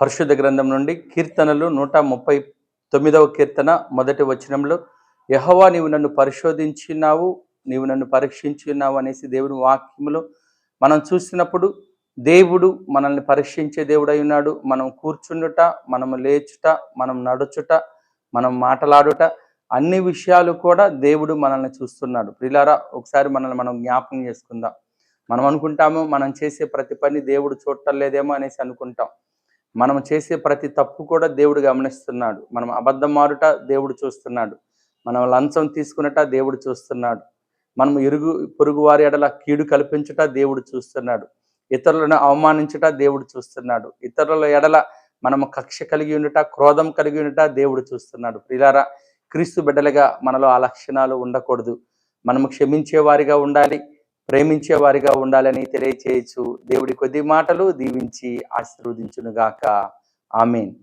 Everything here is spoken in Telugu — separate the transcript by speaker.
Speaker 1: పరిశుద్ధ గ్రంథం నుండి కీర్తనలు నూట ముప్పై తొమ్మిదవ కీర్తన మొదటి వచనంలో యహోవా నీవు నన్ను పరిశోధించినావు నీవు నన్ను పరీక్షించున్నావు అనేసి దేవుని వాక్యంలో మనం చూసినప్పుడు దేవుడు మనల్ని పరీక్షించే దేవుడై ఉన్నాడు. మనం కూర్చుండుట మనం లేచుట మనం నడుచుట మనం మాటలాడుట అన్ని విషయాలు కూడా దేవుడు మనల్ని చూస్తున్నాడు. ప్రిలారా ఒకసారి మనల్ని మనం జ్ఞాపకం చేసుకుందాం. మనం అనుకుంటాము మనం చేసే ప్రతి పని దేవుడు చూడటం లేదేమో అనేసి అనుకుంటాం. మనం చేసే ప్రతి తప్పు కూడా దేవుడు గమనిస్తున్నాడు. మనం అబద్ధం మారుట దేవుడు చూస్తున్నాడు. మనం లంచం తీసుకున్నట దేవుడు చూస్తున్నాడు. మనం ఇరుగు పొరుగు వారి ఎడల కీడు కల్పించుట దేవుడు చూస్తున్నాడు. ఇతరులను అవమానించుట దేవుడు చూస్తున్నాడు. ఇతరుల ఎడల మనం కక్ష కలిగి ఉండుట క్రోధం కలిగి ఉండుట దేవుడు చూస్తున్నాడు. ప్రిలారా క్రీస్తు బిడ్డలుగా మనలో ఆ లక్షణాలు ఉండకూడదు. మనము క్షమించే వారిగా ఉండాలి. ప్రేమించే వారిగా ఉండాలని తెలియచేయచ్చు. దేవుడి కొద్ది మాటలు దీవించి ఆశీర్వదించునుగాక. ఆమెన్.